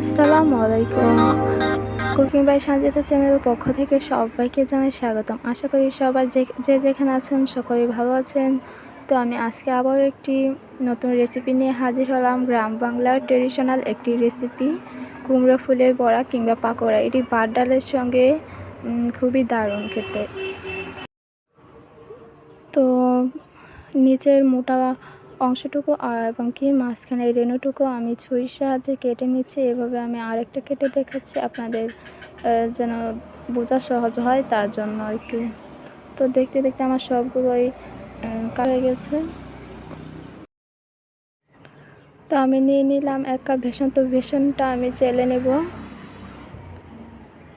আসসালামু আলাইকুম। Cooking by Sanjita চ্যানেলের পক্ষ থেকে সবাইকে জানাই স্বাগতম। আশা করি সবাই যে যেখানে আছেন সকলেই ভালো আছেন। তো আমি আজকে আবার একটি নতুন রেসিপি নিয়ে হাজির হলাম। গ্রাম বাংলার ট্রেডিশনাল একটি রেসিপি কুমড়ো ফুলের বড়া কিংবা পাকোড়া। এটি ভাত ডালের সঙ্গে খুবই দারুণ খেতে। তো, নিচের মোটা অংশটুকু এবং কি মাঝখানে এই রেণুটুকু আমি ছুরির সাহায্যে কেটে নিচ্ছি। এভাবে আমি আরেকটা কেটে দেখাচ্ছি, আপনাদের যেন বোঝা সহজ হয় তার জন্য আর কি। তো দেখতে দেখতে আমার সবগুলোই কাটা গেছে। তো আমি নিয়ে নিলাম এক কাপ ভেষণ। তো ভেষণটা আমি চেলে নেব।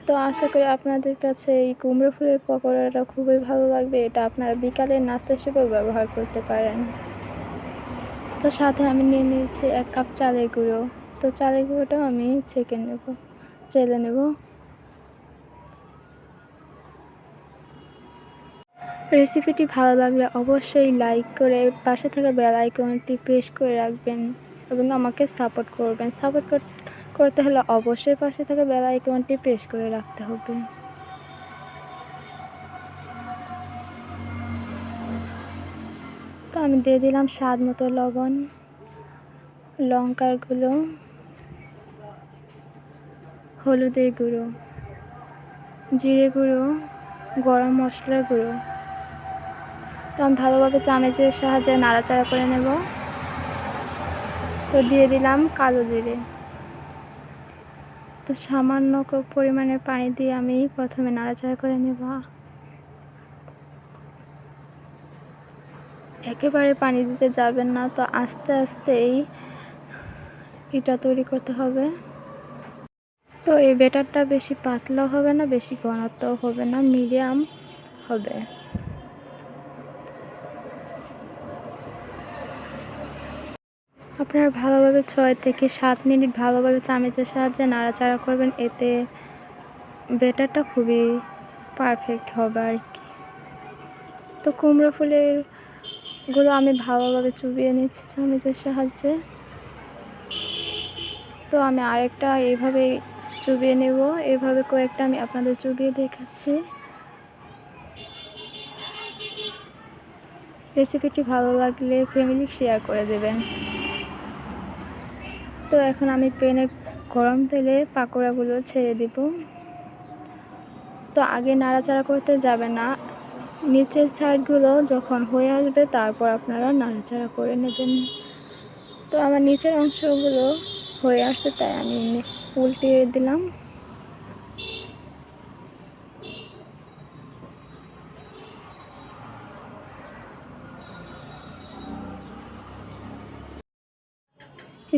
তো আশা করি আপনাদের কাছে এই কুমড়ো ফুলের পকোড়াটা খুবই ভালো লাগবে। এটা আপনারা বিকালে নাস্তা হিসেবেও ব্যবহার করতে পারেন। তো সাথে আমি নিয়ে নিয়েছি এক কাপ চালের গুঁড়ো। তো চালের গুঁড়োটাও আমি ছেঁকে নেব, চেলে নেব। রেসিপিটি ভালো লাগলে অবশ্যই লাইক করে পাশে থাকা বেল আইকনটি প্রেস করে রাখবেন এবং আমাকে সাপোর্ট করবেন। সাপোর্ট করতে হলে অবশ্যই পাশে থাকা বেল আইকনটি প্রেস করে রাখতে হবে। তো আমি দিয়ে দিলাম স্বাদ মতো লবণ, লঙ্কার গুঁড়ো, হলুদের গুঁড়ো, জিরে গুঁড়ো, গরম মশলার গুঁড়ো। তো আমি ভালোভাবে চামেচের সাহায্যে নাড়াচাড়া করে নেব। তো দিয়ে দিলাম কালো জিরে। তো সামান্য পরিমাণের পানি দিয়ে আমি প্রথমে নাড়াচাড়া করে নেব। একেবারে পানি দিতে যাবেন না, তো আস্তে আস্তেই এটা তৈরি করতে হবে। তো এই ব্যাটারটা বেশি পাতলা হবে না, বেশি ঘনত্ব হবে না, মিডিয়াম হবে। আপনারা ভালোভাবে ছয় থেকে সাত মিনিট ভালোভাবে চামচের সাহায্যে নাড়াচাড়া করবেন, এতে বেটারটা খুবই পারফেক্ট হবে আর কি। তো কুমড়ো ফুলের গুলো আমি ভালোভাবে চুবিয়ে নিচ্ছি চামচের সাহায্যে। তো আমি আরেকটা এইভাবে চুবিয়ে নেব। এভাবে কয়েকটা আমি আপনাদের চুবিয়ে দেখাচ্ছি। রেসিপিটি ভালো লাগলে ফ্যামিলি শেয়ার করে দেবেন। তো এখন আমি পেনে গরম তেলে পাকোড়াগুলো ছেড়ে দিব। তো আগে নাড়াচাড়া করতে যাবে না। নিচের সাইডগুলো যখন হয়ে আসবে, তারপর আপনারা নাড়াচাড়া করে নেবেন। তো আমার নিচের অংশগুলো হয়ে আসছে, তাই আমি উল্টিয়ে দিলাম।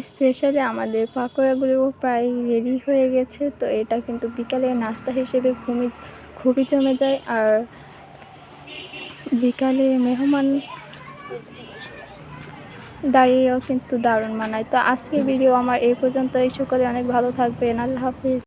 স্পেশালি আমাদের পাকোড়াগুলো প্রায় রেডি হয়ে গেছে, তো এটা কিন্তু বিকালে নাস্তা হিসেবে খুবই খুবই জমে যায়। আর বিকালে মেহমান দাঁড়িয়েও কিন্তু দারুণ মানায়। তো আজকে ভিডিও আমার এই পর্যন্ত এই সকলে অনেক ভালো থাকবেন। আল্লাহ হাফিজ।